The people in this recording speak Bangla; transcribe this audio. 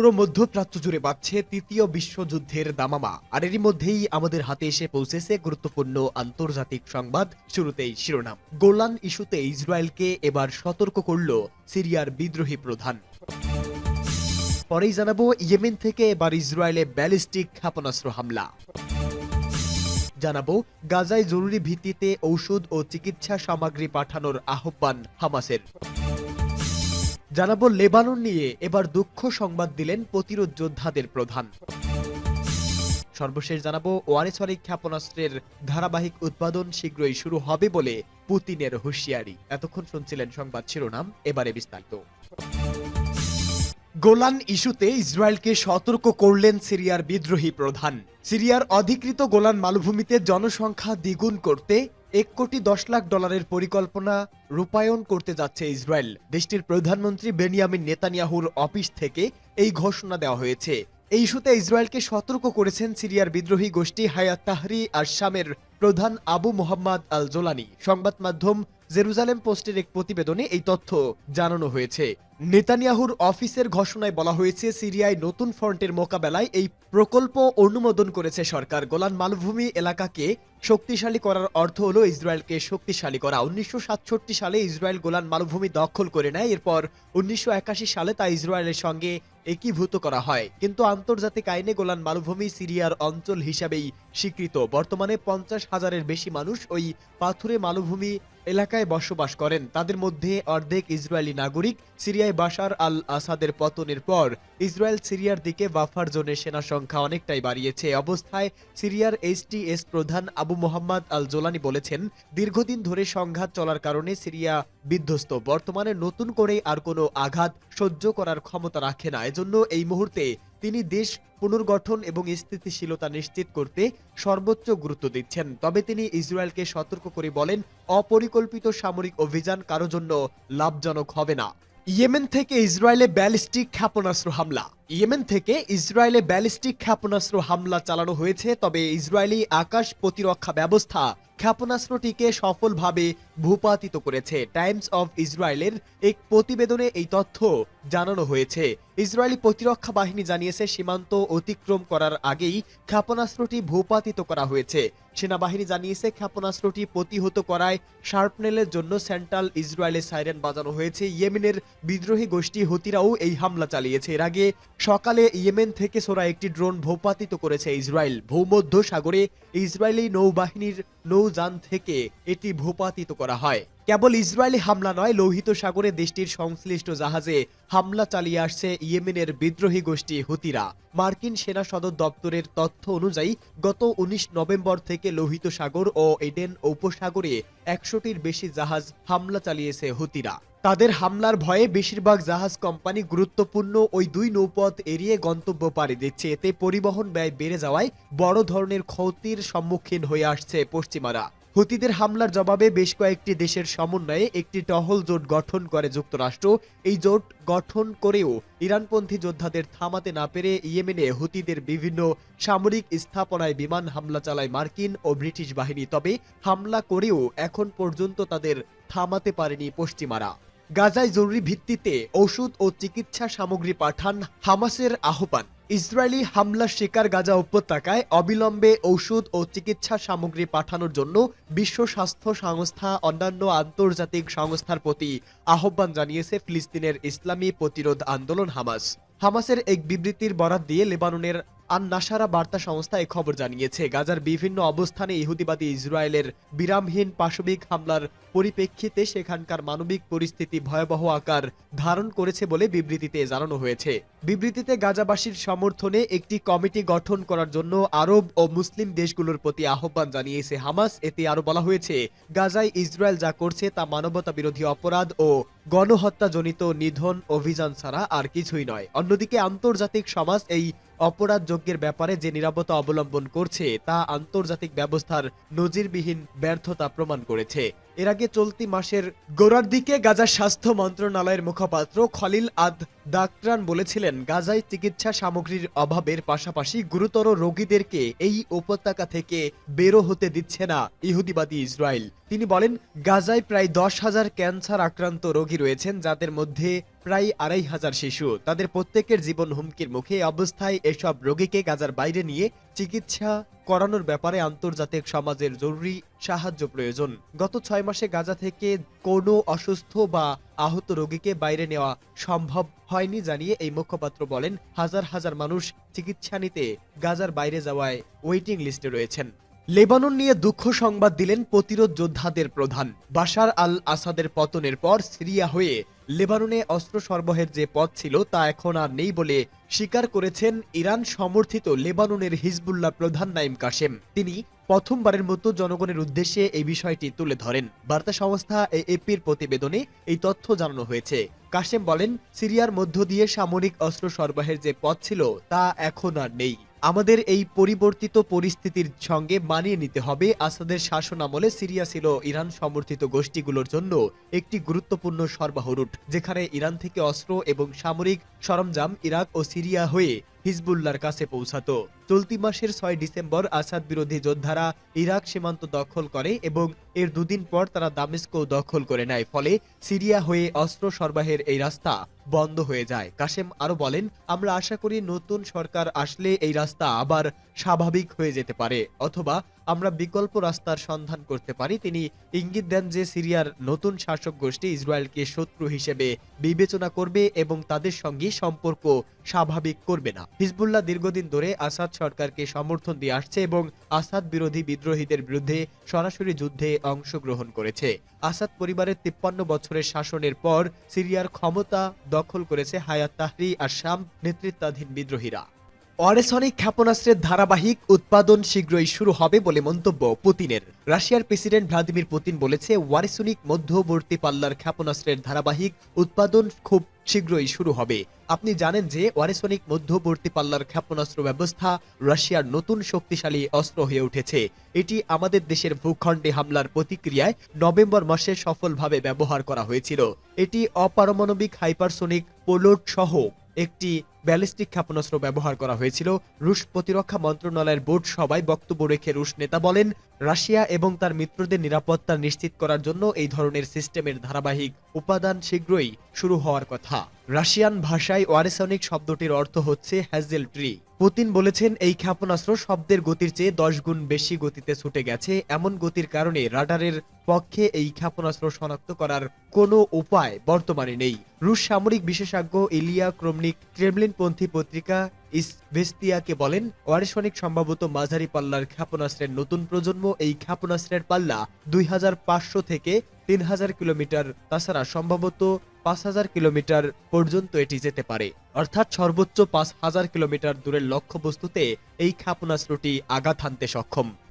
পুরো মধ্যপ্রাচ্য জুড়ে বাড়ছে তৃতীয় বিশ্বযুদ্ধের দামামা। আর এরই মধ্যেই আমাদের হাতে এসে পৌঁছেছে গুরুত্বপূর্ণ আন্তর্জাতিক সংবাদ। শুরুতেই শিরোনাম। গোলান ইস্যুতে ইসরায়েলকে এবার সতর্ক করল সিরিয়ার বিদ্রোহী প্রধান। পরেই জানাব, ইয়েমেন থেকে এবার ইসরায়েলে ব্যালিস্টিক ক্ষেপণাস্ত্র হামলা। জানাব, গাজায় জরুরি ভিত্তিতে ঔষধ ও চিকিৎসা সামগ্রী পাঠানোর আহ্বান হামাসের। জানাব লেবানন নিয়ে এবার দুঃখ সংবাদ দিলেন প্রতিরোধ যোদ্ধাদের প্রধান। সর্বশেষ জানাব ওয়ারেসওয়ারি ক্ষেপণাস্ত্রের ধারাবাহিক উৎপাদন শীঘ্রই শুরু হবে বলে পুতিনের হুঁশিয়ারি। এতক্ষণ শুনছিলেন সংবাদ শিরোনাম, এবারে বিস্তারিত। গোলান ইস্যুতে ইসরায়েলকে সতর্ক করলেন সিরিয়ার বিদ্রোহী প্রধান। সিরিয়ার অধিকৃত গোলান মালভূমিতে জনসংখ্যা দ্বিগুণ করতে এক কোটি দশ লাখ ডলারের পরিকল্পনা রূপায়ণ করতে যাচ্ছে ইসরায়েল। দেশটির প্রধানমন্ত্রী বেনিয়ামিন নেতানিয়াহুর অফিস থেকে এই ঘোষণা দেওয়া হয়েছে। এই ইস্যুতে ইসরায়েলকে সতর্ক করেছেন সিরিয়ার বিদ্রোহী গোষ্ঠী হায়াত তাহরি আশামের প্রধান আবু মোহাম্মদ আল জোলানি সংবাদ মাধ্যম জেরুজালেম পোস্টের এক প্রতিবেদনে এই তথ্য জানানো হয়েছে। নেতানিয়াহুর অফিসের ঘোষণায় বলা হয়েছে, সিরিয়ায় নতুন ফ্রন্টের মোকাবেলায় এই প্রকল্প অনুমোদন করেছে সরকার। গোলান মালভূমি এলাকাকে শক্তিশালী করার অর্থ হলো ইসরায়েলকে শক্তিশালী করা। উনিশশো সাতষট্টি সালে ইসরায়েল গোলান মালভূমি দখল করে নেয়, এরপর উনিশশো একাশি সালে তা ইসরায়েলের সঙ্গে একীভূত করা হয়। কিন্তু আন্তর্জাতিক আইনে গোলান মালভূমি সিরিয়ার অঞ্চল হিসাবেই স্বীকৃত। বর্তমানে পঞ্চাশ হাজারের বেশি মানুষ ওই পাথুরে মালভূমি এলাকায় বসবাস করেন। তাদের মধ্যে অর্ধেক ইসরায়েলি নাগরিক, সিরিয়ায় বাসার আল আসাদের পতনের পর ইসরায়েল, সিরিয়ার দিকে বাফার জোনের সেনা সংখ্যা অনেকটাই বাড়িয়েছে। অবস্থায় সিরিয়ার এইচটিএস প্রধান আবু মোহাম্মদ আল জোলানি বলেছেন, দীর্ঘদিন ধরে সংঘাত চলার কারণে সিরিয়া বিধ্বস্ত। বর্তমানে নতুন করে আর কোনো আঘাত সহ্য করার ক্ষমতা রাখে না। এজন্য এই মুহূর্তে তিনি দেশ পুনর্গঠন এবং স্থিতিশীলতা নিশ্চিত করতে সর্বোচ্চ গুরুত্ব দিচ্ছেন। তবে তিনি ইসরায়েলকে সতর্ক করে বলেন, অপরিকল্পিত সামরিক অভিযান কারও জন্য লাভজনক হবে না। ইয়েমেন থেকে ইসরায়েলে ব্যালিস্টিক ক্ষেপণাস্ত্র হামলা। ইয়েমেন থেকে ইসরায়েলে ব্যালিস্টিক ক্ষেপণাস্ত্র হামলা চালানো হয়েছে, তবে ইসরায়েলি আকাশ প্রতিরক্ষা ব্যবস্থা ক্ষেপণাস্ত্রটিকে সফলভাবে ভূপাতিত করেছে। টাইমস অফ ইসরায়েলের এক প্রতিবেদনে এই তথ্য জানানো হয়েছে। ইসরায়েলি প্রতিরক্ষা বাহিনী জানিয়েছে, সীমান্ত অতিক্রম করার আগেই ক্ষেপণাস্ত্রটি ভূপাতিত করা হয়েছে। সেনাবাহিনী জানিয়েছে, ক্ষেপণাস্ত্রটি প্রতিহত করায় শার্পনেলের জন্য সেন্ট্রাল ইসরায়েলে সাইরেন বাজানো হয়েছে। ইয়েমেনের বিদ্রোহী গোষ্ঠী হতিরাও এই হামলা চালিয়েছে। এর আগে সকালে ইয়েমেন থেকে সোরা একটি ড্রোন ভূপাতিত করেছে ইসরায়েল। ভূমধ্য সাগরে ইসরায়েলি নৌবাহিনীর নৌযান থেকে এটি ভূপাতিত করা হয়। কেবল ইসরায়েলি হামলা নয়, লোহিত সাগরে দেশটির সংশ্লিষ্ট জাহাজে হামলা চালিয়ে আসছে ইয়েমেনের বিদ্রোহী গোষ্ঠী হুতিরা। মার্কিন সেনা সদর দপ্তরের তথ্য অনুযায়ী, গত উনিশ নভেম্বর থেকে লোহিত সাগর ও এডেন উপসাগরে একশোটির বেশি জাহাজ হামলা চালিয়েছে হুতিরা। তাদের হামলার ভয়ে বেশিরভাগ জাহাজ কোম্পানি গুরুত্বপূর্ণ ওই দুই নৌপথ এড়িয়ে গন্তব্য পাড়ি দিচ্ছে। এতে পরিবহন ব্যয় বেড়ে যাওয়ায় বড় ধরনের ক্ষতির সম্মুখীন হয়ে আসছে পশ্চিমারা। হুতিদের হামলার জবাবে বেশ কয়েকটি দেশের সমন্বয়ে একটি টহল জোট গঠন করে যুক্তরাষ্ট্র। এই জোট গঠন করেও ইরানপন্থী যোদ্ধাদের থামাতে না পেরে ইয়েমেনে হুতিদের বিভিন্ন সামরিক স্থাপনায় বিমান হামলা চালায় মার্কিন ও ব্রিটিশ বাহিনী। তবে হামলা করেও এখন পর্যন্ত তাদের থামাতে পারেনি পশ্চিমারা। গাজায় জরুরি ভিত্তিতে ওষুধ ও চিকিৎসা সামগ্রী পাঠান হামাসের আহ্বান। ইসরায়েলি হামলা শিকার গাজা উপত্যকায় অবিলম্বে ঔষধ ও চিকিৎসা সামগ্রী পাঠানোর জন্য বিশ্ব স্বাস্থ্য সংস্থা অন্যান্য আন্তর্জাতিক সংস্থার প্রতি আহ্বান জানিয়েছে ফিলিস্তিনের ইসলামী প্রতিরোধ আন্দোলন হামাস। হামাসের এক বিবৃতির বরাত দিয়ে লেবাননের আন নাসারা বার্তা সংস্থা এই খবর জানিয়েছে, গাজার বিভিন্ন অবস্থানে ইহুদিবাদী ইসরায়েলের বিরামহীন পাশবিক হামলার পরিপ্রেক্ষিতে সেখানকার মানবিক পরিস্থিতি ভয়াবহ আকার ধারণ করেছে বলে বিবৃতিতে জানানো হয়েছে। বিবৃতিতে গাজাবাসীর সমর্থনে একটি কমিটি গঠন করার জন্য আরব ও মুসলিম দেশগুলোর প্রতি আহ্বান জানিয়েছে হামাস। এতে আরও বলা হয়েছে, গাজায় ইসরায়েল যা করছে তা মানবতা বিরোধী অপরাধ ও গণহত্যাজনিত নিধন অভিযান ছাড়া আর কিছুই নয়। অন্যদিকে আন্তর্জাতিক সমাজ এই অপরাধ যজ্ঞের ব্যাপারে যে নিরাপত্তা অবলম্বন করছে, তা আন্তর্জাতিক ব্যবস্থার নজিরবিহীন ব্যর্থতা প্রমাণ করেছে। এর আগে চলতি মাসের গোড়ার দিকে গাজার স্বাস্থ্য মন্ত্রণালয়ের মুখপাত্র খলিল আদ দাকরান বলেছিলেন, গাজায় চিকিৎসা সামগ্রীর অভাবের পাশাপাশি গুরুতর রোগীদেরকে এই উপত্যকা থেকে বেরো হতে দিচ্ছে না ইহুদিবাদী ইসরায়েল। তিনি বলেন, গাজায় প্রায় দশ হাজার ক্যান্সার আক্রান্ত রোগী রয়েছেন, যাদের মধ্যে প্রায় আড়াই হাজার শিশু। তাদের প্রত্যেকের জীবন হুমকির মুখে অবস্থায় এসব রোগীকে গাজার বাইরে নিয়ে চিকিৎসা করানোর ব্যাপারে আন্তর্জাতিক সমাজের জরুরি সাহায্য প্রয়োজন। গত ছয় মাসে গাজা থেকে কোনো অসুস্থ বা আহত রোগীকে বাইরে নেওয়া সম্ভব হয়নি জানিয়ে এই মুখপাত্র বলেন, হাজার হাজার মানুষ চিকিৎসা নিতে গাজার বাইরে যাওয়ায় ওয়েটিং লিস্টে রয়েছেন। লেবানন নিয়ে দুঃখ সংবাদ দিলেন প্রতিরোধ যোদ্ধাদের প্রধান। বাশার আল আসাদের পতনের পর সিরিয়া হয়ে লেবাননে অস্ত্র সরবরাহের যে পথ ছিল তা এখন আর নেই বলে স্বীকার করেছেন ইরান সমর্থিত লেবাননের হিজবুল্লাহ প্রধান নাইম কাশেম। তিনি প্রথমবারের মতো জনগণের উদ্দেশ্যে এই বিষয়টি তুলে ধরেন। বার্তা সংস্থা এএপির প্রতিবেদনে এই তথ্য জানানো হয়েছে। কাশেম বলেন, সিরিয়ার মধ্য দিয়ে সামরিক অস্ত্র সরবরাহের যে পথ ছিল তা এখন আর নেই। আমাদের এই পরিবর্তিত পরিস্থিতির সঙ্গে মানিয়ে নিতে হবে। আসাদের শাসন আমলে সিরিয়া ছিল ইরান সমর্থিত গোষ্ঠীগুলোর জন্য একটি গুরুত্বপূর্ণ সরবরাহ রুট, যেখানে ইরান থেকে অস্ত্র এবং সামরিক সরঞ্জাম ইরাক ও সিরিয়া হয়ে হিজবুল্লার কাছে পৌঁছাত। চলতি মাসের ছয় ডিসেম্বর আসাদ বিরোধী যোদ্ধারা ইরাক সীমান্ত দখল করে এবং এর দুদিন পর তারা দামেস্কো দখল করে নেয়, ফলে সিরিয়া হয়ে অস্ত্র সরবাহের এই রাস্তা বন্ধ হয়ে যায়। কাশেম আরও বলেন, আমরা আশা করি নতুন সরকার আসলে এই রাস্তা আবার স্বাভাবিক হয়ে যেতে পারে, অথবা আমরা বিকল্প রাস্তার সন্ধান করতে পারি। তিনি ইঙ্গিত দেন যে সিরিয়ার নতুন শাসক গোষ্ঠী ইসরায়েলকে শত্রু হিসেবে বিবেচনা করবে এবং তাদের সঙ্গে সম্পর্ক স্বাভাবিক করবে না। হিজবুল্লাহ দীর্ঘদিন ধরে আসাদ সরকারকে সমর্থন দিয়ে আসছে এবং আসাদ বিরোধী বিদ্রোহীদের বিরুদ্ধে সরাসরি যুদ্ধে অংশগ্রহণ করেছে। আসাদ পরিবারের তিপ্পান্ন বছরের শাসনের পর সিরিয়ার ক্ষমতা দখল করেছে হায়াত তাহরি আর শাম নেতৃত্বাধীন বিদ্রোহীরা। অরেসনিক ক্ষেপণাস্ত্রের ধারাবাহিক উৎপাদন শীঘ্রই শুরু হবে বলে মন্তব্য পুতিনের। রাশিয়ার প্রেসিডেন্ট ভ্লাদিমির পুতিন বলেছে ওয়ারেসনিক মধ্যবর্তী পাল্লার ক্ষেপণাস্ত্রের ধারাবাহিক উৎপাদন খুব শীঘ্রই শুরু হবে। আপনি জানেন যে ওয়ারেসনিক মধ্যবর্তী পাল্লার ক্ষেপণাস্ত্র ব্যবস্থা রাশিয়ার নতুন শক্তিশালী অস্ত্র হয়ে উঠেছে। এটি আমাদের দেশের ভূখণ্ডে হামলার প্রতিক্রিয়ায় নভেম্বর মাসে সফলভাবে ব্যবহার করা হয়েছিল। এটি অপারমাণবিক হাইপারসোনিক পোলোট সহ একটি ব্যালিস্টিক ক্ষেপণাস্ত্র ব্যবহার করা হয়েছিল। রুশ প্রতিরক্ষা মন্ত্রণালয়ের বোর্ড সভায় বক্তব্য রেখে রুশ নেতা বলেন, রাশিয়া এবং তার মিত্রদের নিরাপত্তা নিশ্চিত করার জন্য এই ধরনের সিস্টেমের ধারাবাহিক উপাদান শীঘ্রই শুরু হওয়ার কথা। রাশিয়ান ভাষায় ওয়ারেসনিক শব্দটির অর্থ হচ্ছে হ্যাজেল ট্রি পুতিন বলেছেন, এই ক্ষেপণাস্ত্র শব্দের গতির চেয়ে দশ গুণ বেশি গতিতে ছুটে গেছে। এমন গতির কারণে রাডারের পক্ষে এই ক্ষেপণাস্ত্র শনাক্ত করার কোনো উপায় বর্তমানে নেই। রুশ সামরিক বিশেষজ্ঞ ইলিয়া ক্রমনিক ক্রেমলিনপন্থী পত্রিকা ইসভেস্তিয়াকে বলেন ওয়ারেসনিক সম্ভবত মাঝারি পাল্লার ক্ষেপণাস্ত্রের নতুন প্রজন্ম এই ক্ষেপণাস্ত্রের পাল্লা দুই হাজার পাঁচশো থেকে তিন হাজার কিলোমিটার, তাছাড়া সম্ভবত পাঁচ হাজার কিলোমিটার পর্যন্ত এটি যেতে পারে। অর্থাৎ সর্বোচ্চ পাঁচ হাজার কিলোমিটার দূরের লক্ষ্যবস্তুতে এই ক্ষেপণাস্ত্রটি আঘাত হানতে সক্ষম।